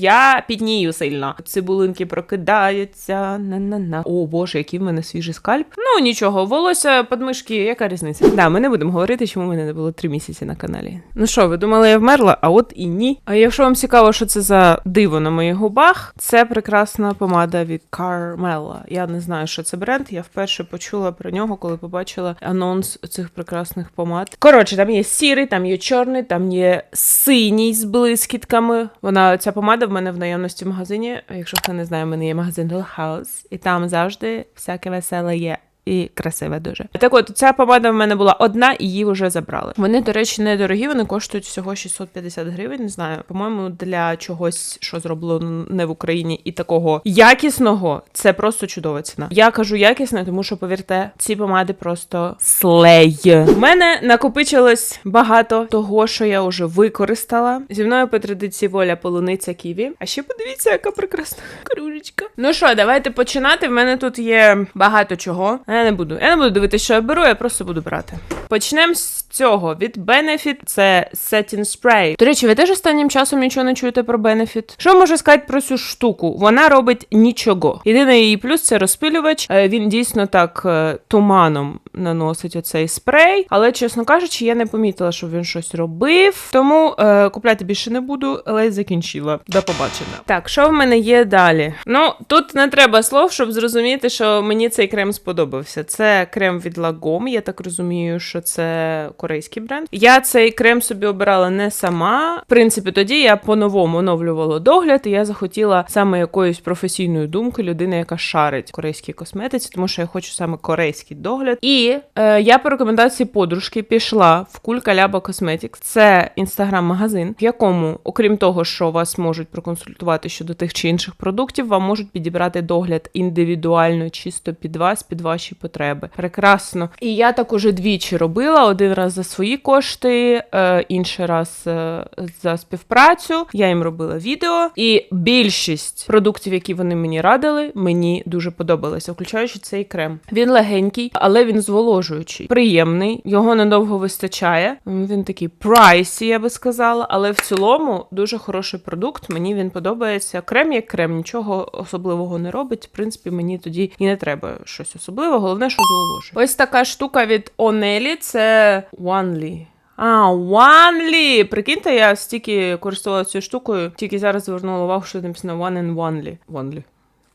Я піднію сильно. Цибулинки прокидаються. На-на-на. О боже, який в мене свіжий скальп. Ну нічого, волосся, подмишки, яка різниця? Да, ми не будемо говорити, чому мене не було три місяці на каналі. Ну що, ви думали, я вмерла? А от і ні. А якщо вам цікаво, що це за диво на моїх губах, це прекрасна помада від Carmella. Я не знаю, що це бренд. Я вперше почула про нього, коли побачила анонс цих прекрасних помад. Коротше, там є сірий, там є чорний, там є синій з блискітками. Вона ця помада в мене в наявності в магазині. Якщо хто не знає, в мене є магазин Little House, і там завжди всяке веселе є. І красиве дуже. Так от, ця помада в мене була одна, і її вже забрали. Вони, до речі, недорогі, вони коштують всього 650 гривень. Не знаю. По-моєму, для чогось, що зроблено не в Україні, і такого якісного, це просто чудова ціна. Я кажу якісне, тому що, повірте, ці помади просто слей. У мене накопичилось багато того, що я вже використала. Зі мною по традиції воля полуниця ківі. А ще подивіться, яка прекрасна кружечка. Ну що, давайте починати. В мене тут є багато чого. Я не буду. Я не буду дивитися, що я беру, я просто буду брати. Почнемо з цього. Від Benefit це Setting Spray. До речі, ви теж останнім часом нічого не чуєте про Benefit? Що можу сказати про цю штуку? Вона робить нічого. Єдиний її плюс це розпилювач. Е, Він дійсно так е, туманом наносить оцей спрей. Але, чесно кажучи, я не помітила, що він щось робив. Тому е, купляти більше не буду, але закінчила. До побачення. Так, що в мене є далі? Ну, тут не треба слов, щоб зрозуміти, що мені цей крем сподобався. Це крем від Lagom, я так розумію, що це корейський бренд. Я цей крем собі обирала не сама. В принципі, тоді я по-новому оновлювала догляд, і я захотіла саме якоюсь професійною думкою людини, яка шарить корейській косметиці, тому що я хочу саме корейський догляд. І е, я по рекомендації подружки пішла в Кулька Ляба Cosmetics. Це інстаграм-магазин, в якому, окрім того, що вас можуть проконсультувати щодо тих чи інших продуктів, вам можуть підібрати догляд індивідуально, чисто під вас, під ваші потреби. Прекрасно. І я так уже двічі робила: один раз за свої кошти, е, інший раз е, за співпрацю. Я їм робила відео, і більшість продуктів, які вони мені радили, мені дуже подобалися, включаючи цей крем. Він легенький, але він зволожуючий, приємний. Його надовго вистачає. Він такий прайсі, я би сказала, але в цілому дуже хороший продукт. Мені він подобається. Крем як крем, нічого особливого не робить. В принципі, мені тоді і не треба щось Головне, що зволожує. Ось така штука від Онелі це Onely. А, Onely! Прикиньте, я стільки користувалася цією штукою, тільки зараз звернула увагу, що написано One and Only. Onely.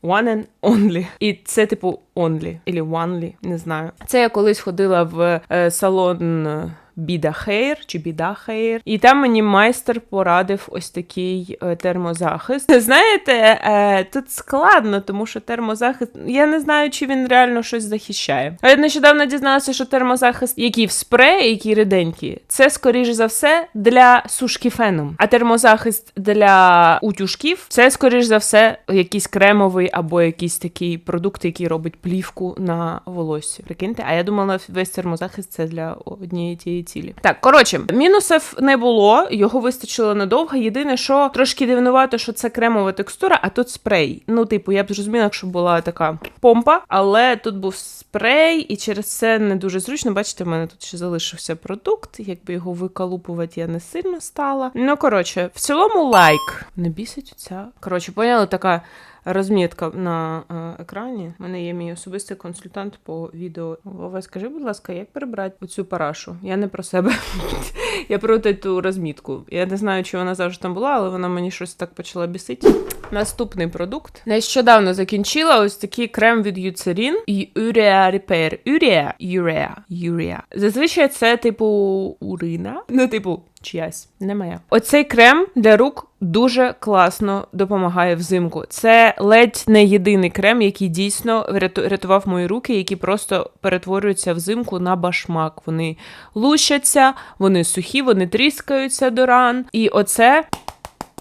One and only. І це типу only, Ілі Onely, не знаю. Це я колись ходила в е, салон. Е, Біда Хейр чи Біда Хейр, і там мені майстер порадив ось такий е, термозахист. Знаєте, е, тут складно, тому що термозахист, я не знаю, чи він реально щось захищає. А я нещодавно дізналася, що термозахист, який в спреї, який ріденький, це скоріш за все для сушки феном. А термозахист для утюжків це скоріш за все якийсь кремовий або якийсь такий продукт, який робить плівку на волоссі. Прикиньте, а я думала, весь термозахист це для однієї тієї цілі. Так, коротше, мінусів не було, його вистачило надовго. Єдине, що трошки дивнувато, що це кремова текстура, а тут спрей. Ну, типу, я б зрозуміла, якщо була така помпа, але тут був спрей, і через це не дуже зручно. Бачите, в мене тут ще залишився продукт. Якби його викалупувати, я не сильно стала. Ну, коротше, в цілому лайк. Не бісить ця. Коротше, поняли, така. Розмітка на е, екрані. У мене є мій особистий консультант по відео. Вова, скажи, будь ласка, як прибрати оцю парашу? Я не про себе. Я про ту розмітку. Я не знаю, чи вона завжди там була, але вона мені щось так почала бісити. Наступний продукт. Нещодавно закінчила ось такий крем від Eucerin і Urea Repair. Urea, Urea, Urea. Зазвичай це типу урина. Ну, типу, чиясь, не моя. Оцей крем для рук дуже класно допомагає взимку. Це ледь не єдиний крем, який дійсно рятував мої руки, які просто перетворюються взимку на башмак. Вони лущаться, вони сухі, вони тріскаються до ран. І оце.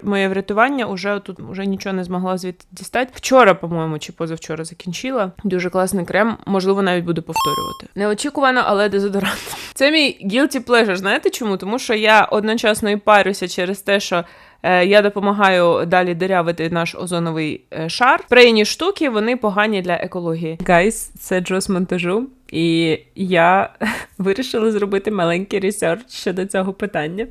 Моє врятування уже тут вже нічого не змогла звідти дістати. Вчора, по-моєму, чи позавчора закінчила. Дуже класний крем. Можливо, навіть буду повторювати. Неочікувано, але дезодорант. Це мій guilty pleasure. Знаєте чому? Тому що я одночасно і парюся через те, що е, я допомагаю далі дирявити наш озоновий е, шар. Спрейні штуки вони погані для екології. Гайс, це Джо з монтажу. І я вирішила зробити маленький ресерч щодо цього питання.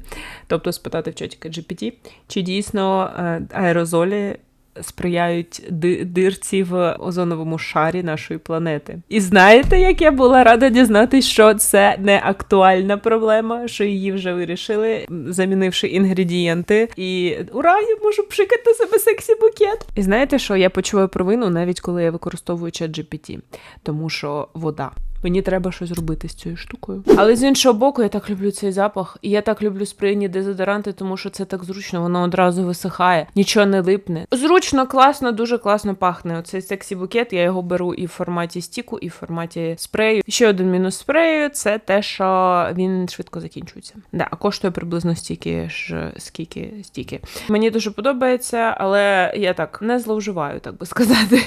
Тобто спитати в чатіка GPT, чи дійсно е, аерозолі сприяють дирці в озоновому шарі нашої планети. І знаєте, як я була рада дізнатися, що це не актуальна проблема, що її вже вирішили, замінивши інгредієнти. І ура, я можу пшикати себе сексі букет. І знаєте, що я почуваю провину навіть коли я використовую чат GPT, тому що вода. Мені треба щось робити з цією штукою. Але з іншого боку, я так люблю цей запах, і я так люблю сприйні дезодоранти, тому що це так зручно, воно одразу висихає, нічого не липне. Зручно, класно, дуже класно пахне. Оцей сексі букет. Я його беру і в форматі стіку, і в форматі спрею. Ще один мінус спрею це те, що він швидко закінчується. Да, а коштує приблизно стільки ж, скільки стільки. Мені дуже подобається, але я так не зловживаю, так би сказати.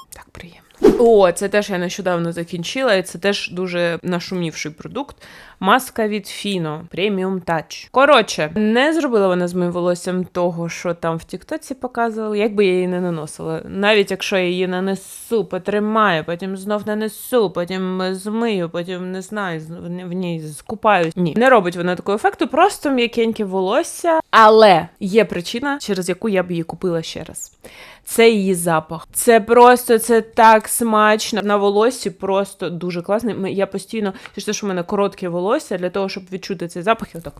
Так приємно. О, це теж я нещодавно закінчила, і це теж дуже нашумівший продукт. Маска від Fino Premium Touch. Коротше, не зробила вона з моїм волоссям того, що там в Тіктоці показували, як би я її не наносила. Навіть якщо я її нанесу, потримаю, потім знов нанесу, потім змию, потім не знаю, в ній скупаюсь. Ні, не робить вона такого ефекту, просто м'якеньке волосся. Але є причина, через яку я б її купила ще раз. Це її запах. Це просто це так смачно. На волоссі просто дуже класний. Я постійно, що в мене коротке волосся, для того, щоб відчути цей запах, і отак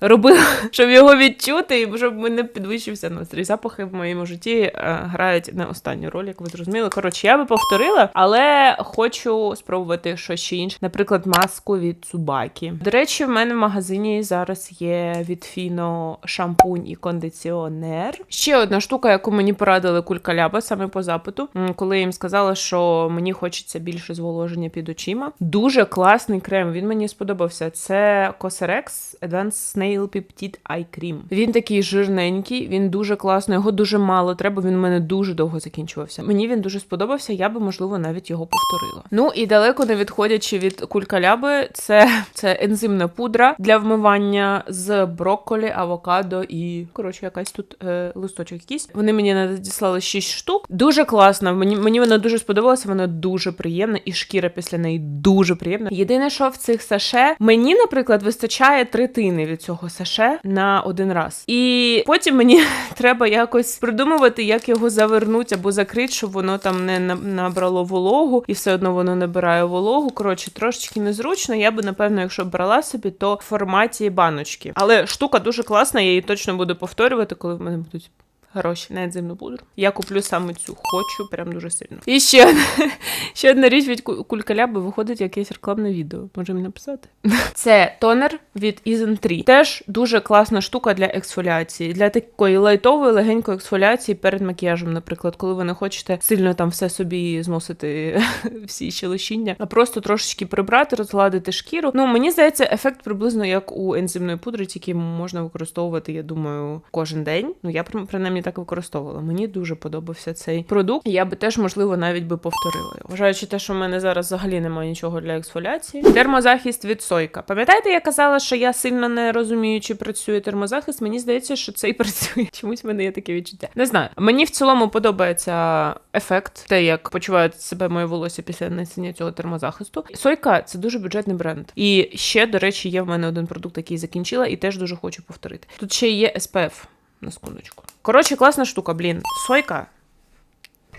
робила, щоб його відчути, і щоб мене підвищився настрій. Запахи в моєму житті е, грають не останню роль, як ви зрозуміли. Коротше, я би повторила, але хочу спробувати щось ще інше. Наприклад, маску від Цубакі. До речі, в мене в магазині зараз є від Фіно шампунь і кондиціонер. Ще одна штука, яку мені порадили кулькаляба саме по запиту, коли я їм сказала, що мені хочеться більше зволоження під очима. Дуже класний крем. Він мені сподобався. Це Cosrx Advanced Snail Peptide Eye Cream. Він такий жирненький, він дуже класний, його дуже мало треба. Він у мене дуже довго закінчувався. Мені він дуже сподобався. Я би можливо навіть його повторила. Ну і далеко не відходячи від кулькаляби, це, це ензимна пудра для вмивання з брокколі, авокадо і коротше, якась тут е, листочок якийсь. Вони мені надіслали 6 штук. Дуже класно. Мені мені вона дуже сподобалася. Вона дуже приємна, і шкіра після неї дуже приємна. Єдине, що в цих саше мені, наприклад, вистачає третини від цього саше на один раз. І потім мені треба якось придумувати, як його завернути або закрити, щоб воно там не на- набрало вологу, і все одно воно набирає вологу. Коротше, трошечки незручно. Я би, напевно, якщо б брала собі, то в форматі баночки. Але штука дуже класна, я її точно буду повторювати, коли в мене будуть. Гроші на ензимну пудру. Я куплю саме цю, хочу прям дуже сильно. І ще, одна- ще одна річ від Ку- кулькаляби виходить якесь рекламне відео. Може мені написати? Це тонер від Ізен 3. Теж дуже класна штука для ексфоліації, для такої лайтової, легенької ексфоліації перед макіяжем, наприклад, коли ви не хочете сильно там все собі зносити всі щелочіння, а просто трошечки прибрати, розгладити шкіру. Ну мені здається, ефект приблизно як у ензимної пудри, тільки можна використовувати, я думаю, кожен день. Ну я при- принаймні так використовувала. Мені дуже подобався цей продукт. Я би теж, можливо, навіть би повторила. Вважаючи те, що в мене зараз взагалі немає нічого для ексфоліації. Термозахист від Сойка. Пам'ятаєте, я казала, що я сильно не розумію, чи працює термозахист. Мені здається, що цей працює. Чомусь в мене є таке відчуття. Не знаю. Мені в цілому подобається ефект, те, як почуває себе моє волосся після нанесення цього термозахисту. Сойка це дуже бюджетний бренд. І ще, до речі, є в мене один продукт, який закінчила, і теж дуже хочу повторити. Тут ще є SPF. На секундочку. Коротше, класна штука, блін. Сойка.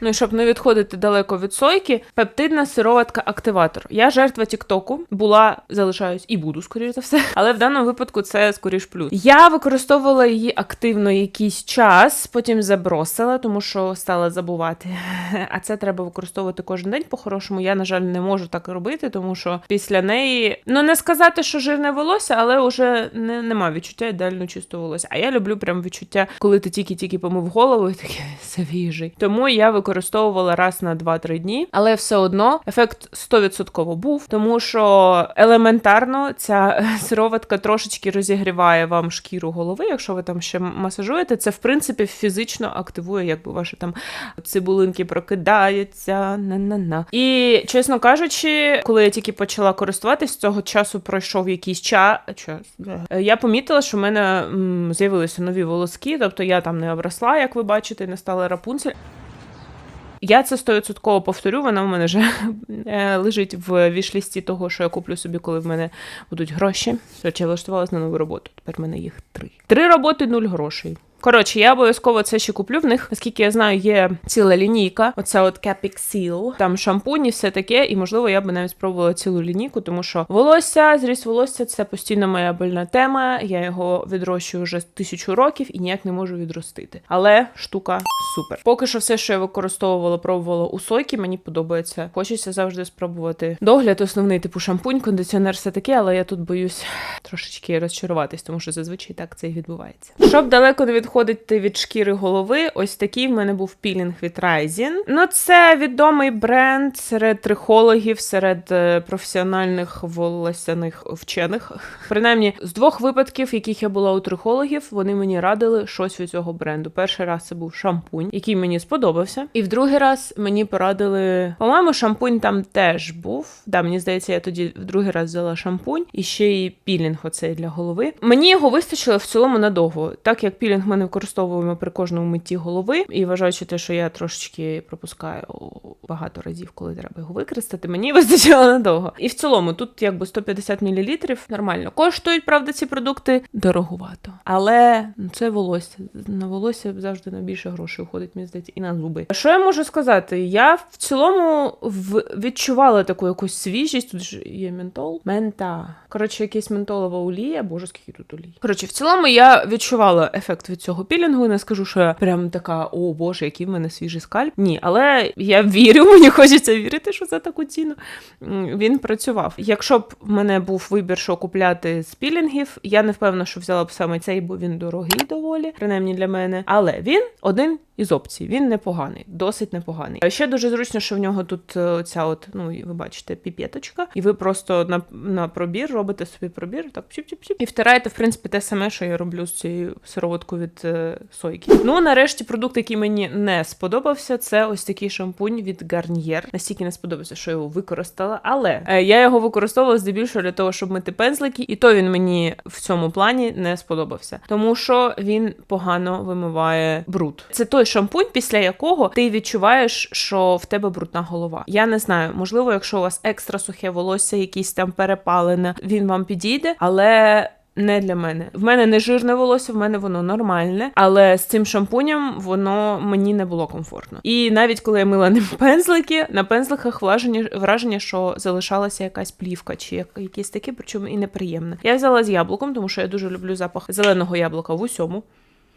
Ну і щоб не відходити далеко від сойки, пептидна сироватка активатор. Я жертва Тіктоку була, залишаюсь і буду, скоріш за все. Але в даному випадку це скоріш плюс. Я використовувала її активно якийсь час, потім забросила, тому що стала забувати. А це треба використовувати кожен день. По-хорошому, я, на жаль, не можу так робити, тому що після неї, ну не сказати, що жирне волосся, але вже не, нема відчуття ідеально чистого волосся. А я люблю прям відчуття, коли ти тільки-тільки помив голову і такий свіжий. Тому я використовувала раз на 2-3 дні, але все одно ефект 100% був, тому що елементарно ця сироватка трошечки розігріває вам шкіру голови, якщо ви там ще масажуєте. Це в принципі фізично активує, якби ваші там цибулинки прокидаються. На-на-на. І чесно кажучи, коли я тільки почала користуватись, цього часу пройшов якийсь час. Е, Я помітила, що в мене з'явилися нові волоски, тобто я там не обросла, як ви бачите, не стала рапунцель. Я це 100% повторю. Вона в мене вже е, лежить в вішлісті того, що я куплю собі, коли в мене будуть гроші. Речі, я влаштувалася на нову роботу. Тепер в мене їх три. Три роботи, нуль грошей. Коротше, я обов'язково це ще куплю в них. Наскільки я знаю, є ціла лінійка. Оце от Capic Seal. Там шампуні, все таке. І можливо, я би навіть спробувала цілу лінійку, тому що волосся, зріст волосся це постійно моя больна тема. Я його відрощую вже тисячу років і ніяк не можу відростити. Але штука супер. Поки що все, що я використовувала, пробувала у сойки, мені подобається. Хочеться завжди спробувати догляд, основний типу шампунь, кондиціонер, все таке, але я тут боюсь трошечки розчаруватись, тому що зазвичай так це і відбувається. Щоб далеко не відходити від шкіри голови, ось такий в мене був пілінг від Ryzin. Ну, це відомий бренд серед трихологів, серед е, професіональних волосяних вчених. Принаймні, з двох випадків, яких я була у трихологів, вони мені радили щось від цього бренду. Перший раз це був шампунь, який мені сподобався. І в другий раз мені порадили. По-моєму, шампунь там теж був. Да, мені здається, я тоді в другий раз взяла шампунь і ще й пілінг оцей для голови. Мені його вистачило в цілому надовго, так як пілінг ми не використовуємо при кожному митті голови. І вважаючи те, що я трошечки пропускаю багато разів, коли треба його використати, мені вистачило надовго. І в цілому тут якби 150 мл нормально коштують, правда, ці продукти дороговато. Але ну, це волосся. На волосся завжди найбільше грошей уходить, мені здається, і на зуби. Що я можу сказати? Я в цілому відчувала таку якусь свіжість. Тут ж є ментол. Мента. Коротше, якась ментолова олія. Боже, скільки тут олій. Коротше, в цілому я відчувала ефект від цього пілінгу. Не скажу, що я прям така, о боже, який в мене свіжий скальп. Ні, але я вірю, мені хочеться вірити, що за таку ціну він працював. Якщо б в мене був вибір, що купляти з пілінгів, я не впевнена, що взяла б саме цей, бо він дорогий доволі, принаймні для мене. Але він один із опцій. Він непоганий, досить непоганий. А Ще дуже зручно, що в нього тут е, ця от, ну ви бачите, піпеточка, і ви просто на, на пробір робите собі пробір, так чіп-чіп-чіп, і втираєте, в принципі, те саме, що я роблю з цією сироваткою від е, сойки. Ну, нарешті, продукт, який мені не сподобався, це ось такий шампунь від Garnier. Настільки не сподобався, що я його використала, але е, я його використовувала здебільшого для того, щоб мити пензлики, і то він мені в цьому плані не сподобався, тому що він погано вимиває бруд. Це той шампунь, після якого ти відчуваєш, що в тебе брудна голова. Я не знаю, можливо, якщо у вас екстра сухе волосся, якісь там перепалене, він вам підійде, але. Не для мене. В мене не жирне волосся, в мене воно нормальне, але з цим шампунем воно мені не було комфортно. І навіть коли я мила ним пензлики, на пензликах враження, враження, що залишалася якась плівка чи як- якісь таке, причому і неприємне. Я взяла з яблуком, тому що я дуже люблю запах зеленого яблука в усьому.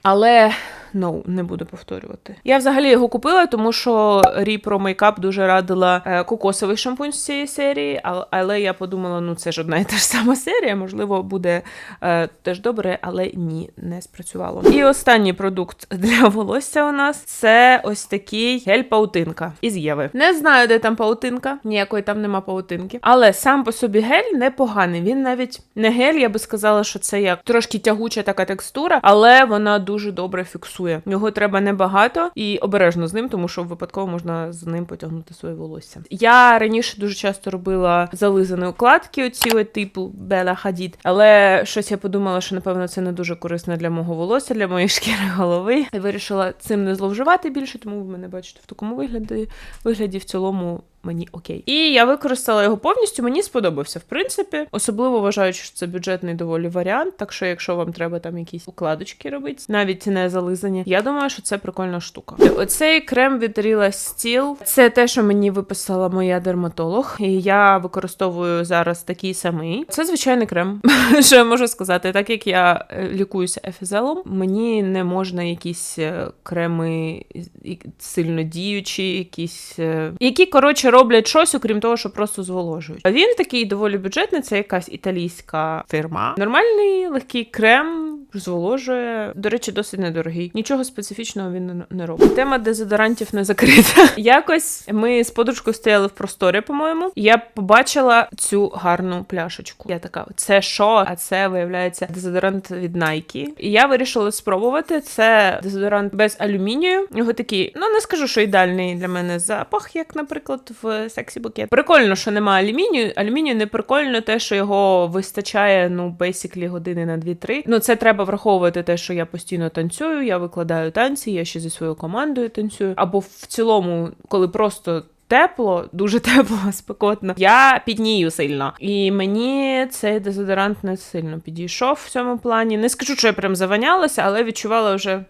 Але ну, не буду повторювати. Я взагалі його купила, тому що Рі мейкап дуже радила е, кокосовий шампунь з цієї серії, але я подумала, ну це ж одна і та ж сама серія, можливо, буде е, теж добре, але ні, не спрацювало. І останній продукт для волосся у нас це ось такий гель-паутинка із Єви. Не знаю, де там паутинка, ніякої там нема паутинки. Але сам по собі гель непоганий. Він навіть не гель, я би сказала, що це як трошки тягуча така текстура, але вона дуже добре фіксує. Його треба небагато і обережно з ним, тому що випадково можна з ним потягнути своє волосся. Я раніше дуже часто робила зализані укладки, оці типу Бела Хадід, але щось я подумала, що напевно це не дуже корисно для мого волосся, для моєї шкіри голови. І вирішила цим не зловживати більше, тому ви мене бачите в такому вигляді. Вигляді в цілому мені окей. І я використала його повністю. Мені сподобався, в принципі. Особливо вважаючи, що це бюджетний доволі варіант. Так що, якщо вам треба там якісь укладочки робити, навіть не зализані, я думаю, що це прикольна штука. Оцей крем від Real Steel – це те, що мені виписала моя дерматолог, і я використовую зараз такий самий. Це звичайний крем. Що я можу сказати? Так як я е, лікуюся ефізелом, мені не можна якісь е, креми сильно діючі, якісь е, які коротше роблять щось, окрім того, що просто зволожують. А він такий доволі бюджетний. Це якась італійська фірма. Нормальний легкий крем. Зволожує, до речі, досить недорогий. Нічого специфічного він не- робить. Тема дезодорантів не закрита. Якось ми з подружкою стояли в просторі, по-моєму. Я побачила цю гарну пляшечку. Я така, це що? А це виявляється дезодорант від Nike. І я вирішила спробувати. Це дезодорант без алюмінію. Його такий, ну не скажу, що ідеальний для мене запах, як, наприклад, в сексі букет. Прикольно, що немає алюмінію. Алюмінію не прикольно те, що його вистачає, ну, basically години на 2-3. Ну, це треба враховувати те, що я постійно танцюю, я викладаю танці, я ще зі своєю командою танцюю. Або в цілому, коли просто. Тепло, дуже тепло, спекотно. Я піднію сильно. І мені цей дезодорант не сильно підійшов в цьому плані. Не скажу, що я прям заванялася, але відчувала вже.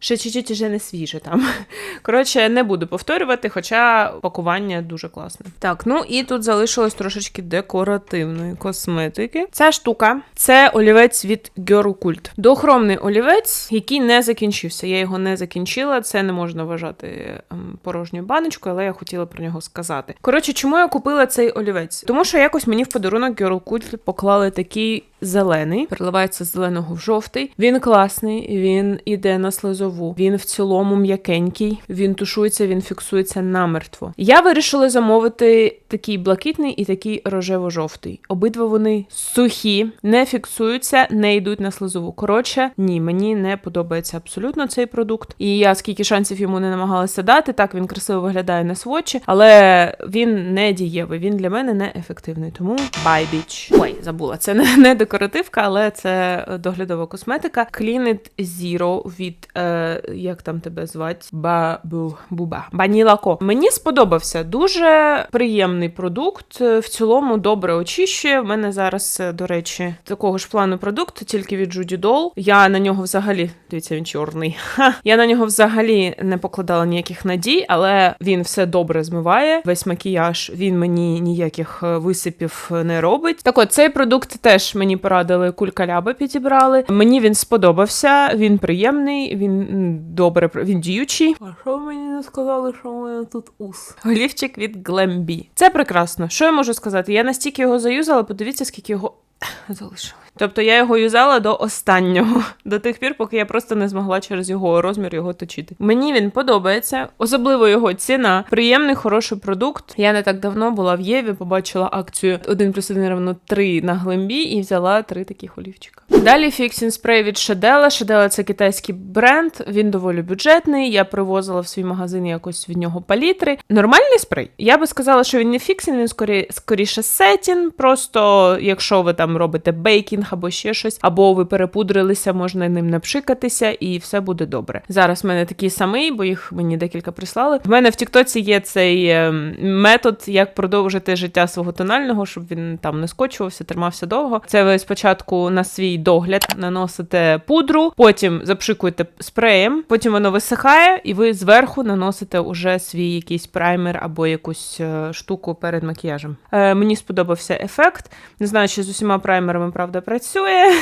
Ще чуть-чуть вже не свіже там. Коротше, не буду повторювати, хоча пакування дуже класне. Так, ну і тут залишилось трошечки декоративної косметики. Ця штука це олівець від Girl Cult. Доохромний олівець, який не закінчився. Я його не закінчила. Це не можна вважати ем, порожньою баночкою, але я хотіла про нього сказати. Коротше, чому я купила цей олівець? Тому що якось мені в подарунок Girl Cult поклали такий зелений, переливається з зеленого в жовтий. Він класний, він іде на слизову. Він в цілому м'якенький, він тушується, він фіксується намертво. Я вирішила замовити такий блакитний і такий рожево-жовтий. Обидва вони сухі, не фіксуються, не йдуть на слизову. Коротше, ні, мені не подобається абсолютно цей продукт. І я скільки шансів йому не намагалася дати. Так він красиво виглядає на сводчі, але він не дієвий. Він для мене не ефективний. Тому bitch. Ой, забула. Це не, не декоративка, але це доглядова косметика. Clean It Zero від е, як там тебе звати? Бабу Буба. Банілако. Мені сподобався. Дуже приємний продукт. В цілому добре очищує. В мене зараз, е, до речі, такого ж плану продукт, тільки від Judy Doll. Я на нього взагалі, дивіться, він чорний. Ха. Я на нього взагалі не покладала ніяких надій, але він все добре змиває. Весь макіяж він мені ніяких е, висипів не робить. Так от цей продукт теж мені порадили кулькаляби підібрали. Мені він сподобався, він приємний, він добре він діючий. А що мені не сказали, що у мене тут ус? Олівчик від Глембі. Це прекрасно. Що я можу сказати? Я настільки його заюзала, подивіться, скільки його залишилось. Тобто я його юзала до останнього, до тих пір, поки я просто не змогла через його розмір його точити. Мені він подобається, особливо його ціна. Приємний, хороший продукт. Я не так давно була в Єві, побачила акцію 1 плюс 1 равно 3 на глимбі і взяла три таких олівчика. Далі фіксінг спрей від Шедела. Шедела це китайський бренд, він доволі бюджетний. Я привозила в свій магазин якось від нього палітри. Нормальний спрей. Я би сказала, що він не фіксінг, він скорі, скоріше сетін. Просто якщо ви там робите бейкінг або ще щось, або ви перепудрилися, можна ним напшикатися, і все буде добре. Зараз в мене такий самий, бо їх мені декілька прислали. В мене в Тіктоці є цей е, метод, як продовжити життя свого тонального, щоб він там не скочувався, тримався довго. Це ви спочатку на свій догляд наносите пудру, потім запшикуєте спреєм, потім воно висихає, і ви зверху наносите уже свій якийсь праймер або якусь е, штуку перед макіяжем. Е, мені сподобався ефект. Не знаю, чи з усіма праймерами правда працює,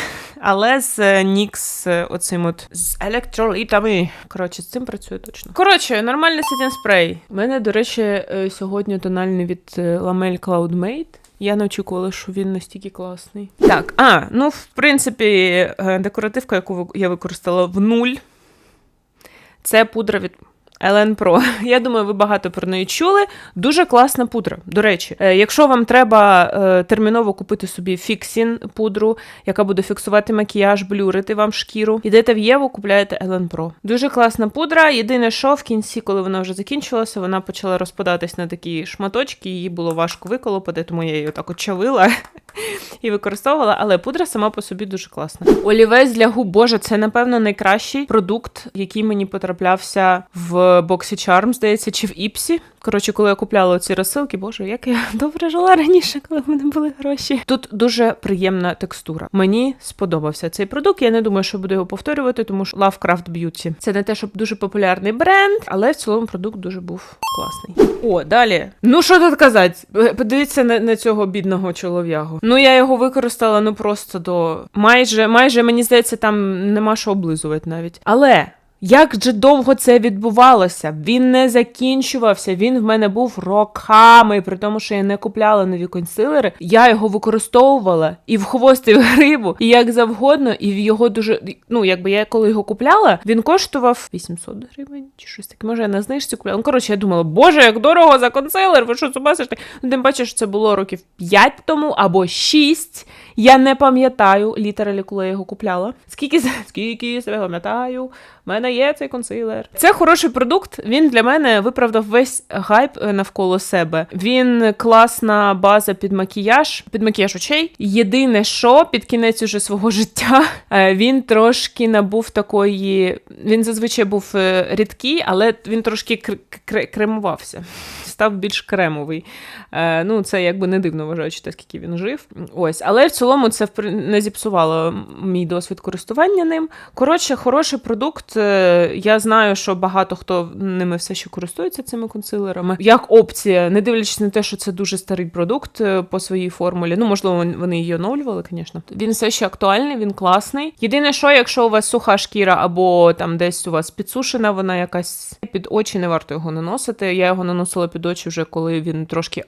але з NYX е, оцим от з електролітами. Коротше, з цим працює точно. Коротше, нормальний сетін спрей. У мене, до речі, е, сьогодні тональний від е, Lamel Cloud Я не очікувала, що він настільки класний. Так, а, ну, в принципі, е, декоративка, яку я використала в нуль, це пудра від Елен Pro. Я думаю, ви багато про неї чули. Дуже класна пудра. До речі, Е, якщо вам треба е, терміново купити собі фіксін пудру, яка буде фіксувати макіяж, блюрити вам шкіру, ідете в Єву, купляєте Елен Pro. Дуже класна пудра. Єдине, що в кінці, коли вона вже закінчилася, вона почала розпадатись на такі шматочки, її було важко виколопати, тому я її отак от чавила і використовувала, але пудра сама по собі дуже класна. Олівець для губ, боже, це напевно найкращий продукт, який мені потраплявся в боксі Charm, здається, чи в Іпсі. Коротше, коли я купляла ці розсилки, боже, як я добре жила раніше, коли в мене були гроші. Тут дуже приємна текстура. Мені сподобався цей продукт. Я не думаю, що буду його повторювати, тому що Lovecraft Beauty. Це не те, щоб дуже популярний бренд, але в цілому продукт дуже був класний. О, далі. Ну що тут казати? Подивіться на, на цього бідного чолов'ягу. Ну я його використала ну просто до майже, майже мені здається, там нема що облизувати навіть. Але. Як же довго це відбувалося? Він не закінчувався, він в мене був роками, при тому, що я не купляла нові консилери. Я його використовувала і в хвост, і в грибу, і як завгодно, і в його дуже. Ну, якби я коли його купляла, він коштував 800 гривень чи щось таке. Може, я на знижці купляла. Ну, коротше, я думала, боже, як дорого за консилер, ви що зубасите? Ну, тим паче, що це було років 5 тому або 6. Я не пам'ятаю літералі, коли я його купляла. Скільки скільки себе пам'ятаю, мене є цей консилер. Це хороший продукт. Він для мене виправдав весь гайп е, навколо себе. Він класна база під макіяж, під макіяж очей. Єдине, що під кінець уже свого життя е, він трошки набув такої. Він зазвичай був е, рідкий, але він трошки кр- кр- кремувався. Став більш кремовий. Е, ну, це якби не дивно вважаючи те, скільки він жив. Ось, але в цілому це не зіпсувало мій досвід користування ним. Коротше, хороший продукт. Е, Я знаю, що багато хто ними все ще користується цими консилерами. Як опція, не дивлячись на те, що це дуже старий продукт е, по своїй формулі. Ну, можливо, вони її оновлювали, звісно. Він все ще актуальний, він класний. Єдине, що якщо у вас суха шкіра або там десь у вас підсушена, вона якась під очі, не варто його наносити. Я його наносила під очі вже коли він трошки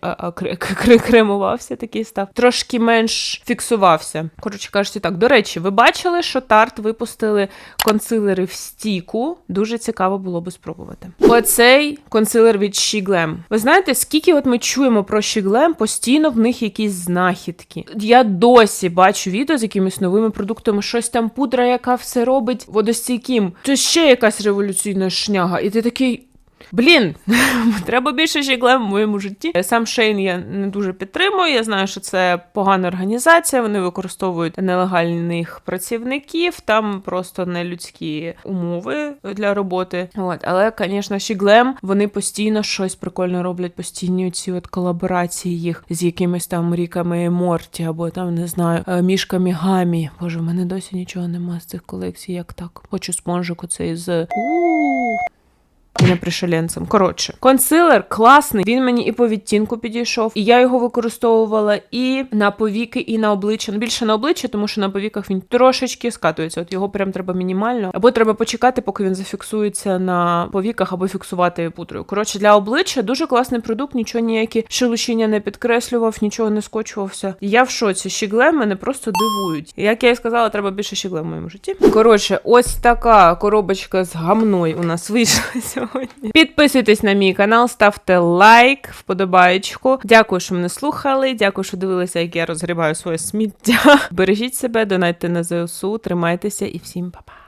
кремувався, такий став. Трошки менш фіксувався. Коротше кажучи, так. До речі, ви бачили, що Тарт випустили консилери в стіку. Дуже цікаво було би спробувати. Оцей консилер від She Ви знаєте, скільки от ми чуємо про She постійно в них якісь знахідки. Я досі бачу відео з якимись новими продуктами, щось там пудра, яка все робить водостійким. То ще якась революційна шняга. І ти такий. Блін, треба більше щеглем в моєму житті. Сам Шейн я не дуже підтримую. Я знаю, що це погана організація. Вони використовують нелегальних працівників, там просто нелюдські умови для роботи. От, але, звісно, щеглем вони постійно щось прикольно роблять, постійні ці от колаборації їх з якимись там ріками Морті, або там не знаю, е, мішками гамі. Боже, в мене досі нічого нема з цих колекцій, як так. Хочу спонжик оцей з. Не пришеленцем. Коротше, консилер класний. Він мені і по відтінку підійшов, і я його використовувала і на повіки, і на обличчя. Ну більше на обличчя, тому що на повіках він трошечки скатується. От його прям треба мінімально. Або треба почекати, поки він зафіксується на повіках, або фіксувати пудрою. Коротше, для обличчя дуже класний продукт, нічого ніякі шелушіння не підкреслював, нічого не скочувався. Я в шоці. Щіглем мене просто дивують. Як я і сказала, треба більше щіглем в моєму житті. Коротше, ось така коробочка з гамною у нас вийшла сьогодні. Підписуйтесь на мій канал, ставте лайк, вподобаєчку. Дякую, що мене слухали. Дякую, що дивилися, як я розгрібаю своє сміття. Бережіть себе, донайте на ЗСУ, тримайтеся і всім па-па.